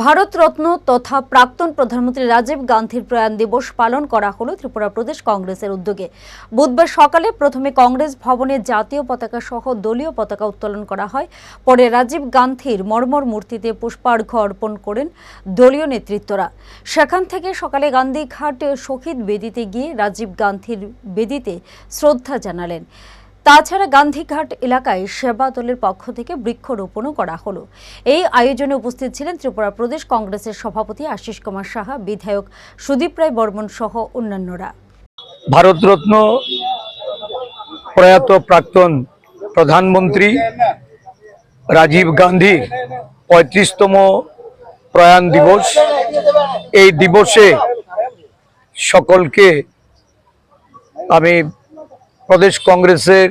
ভারতরত্ন তথা প্রাক্তন প্রধানমন্ত্রী রাজীব গান্ধীর প্রয়াণ দিবস পালন করা হলো ত্রিপুরা প্রদেশ কংগ্রেসের উদ্যোগে। বুধবার সকালে প্রথমে কংগ্রেস ভবনে জাতীয় পতাকা সহ দলীয় পতাকা উত্তোলন করা হয়। পরে রাজীব গান্ধীর মর্মর মূর্তিতে পুষ্পার্ঘ্য অর্পণ করেন দলীয় নেতৃত্বরা। সেখান থেকে সকালে গান্ধীঘাট শহীদ বেদিতে গিয়ে রাজীব গান্ধীর বেদিতে শ্রদ্ধা জানালেন। তাছাড়া গান্ধীঘাট এলাকায় সেবা দলের পক্ষ থেকে বৃক্ষরোপণও করা হলো। এই আয়োজনে উপস্থিত ছিলেন ত্রিপুরা প্রদেশ কংগ্রেসের সভাপতি আশিস কুমার সাহা, বিধায়ক সুদীপ রায় বর্মন সহ অন্যান্যরা। ভারতরত্ন প্রয়াত প্রাক্তন প্রধানমন্ত্রী রাজীব গান্ধী পঁয়ত্রিশতম প্রয়াণ দিবস। এই দিবসে সকলকে আমি প্রদেশ কংগ্রেসের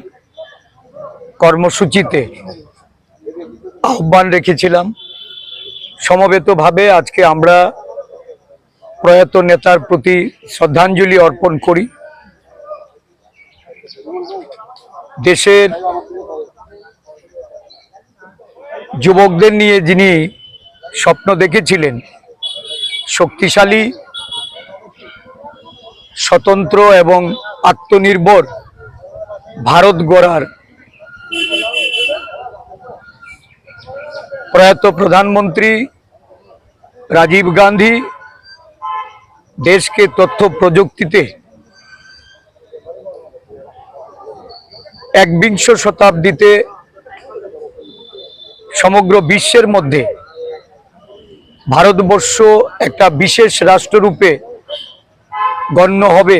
কর্মসূচিতে আহ্বান রেখেছিলাম। সমবেতভাবে আজকে আমরা প্রয়াত নেতার প্রতি শ্রদ্ধাঞ্জলি অর্পণ করি। দেশের যুবকদের নিয়ে যিনি স্বপ্ন দেখেছিলেন, শক্তিশালী, স্বতন্ত্র এবং আত্মনির্ভর ভারত গড়ার প্রয়াত প্রধানমন্ত্রী রাজীব গান্ধী দেশকে তথ্য প্রযুক্তিতে একবিংশ শতাব্দীতে সমগ্র বিশ্বের মধ্যে ভারতবর্ষ একটা বিশেষ রাষ্ট্ররূপে গণ্য হবে।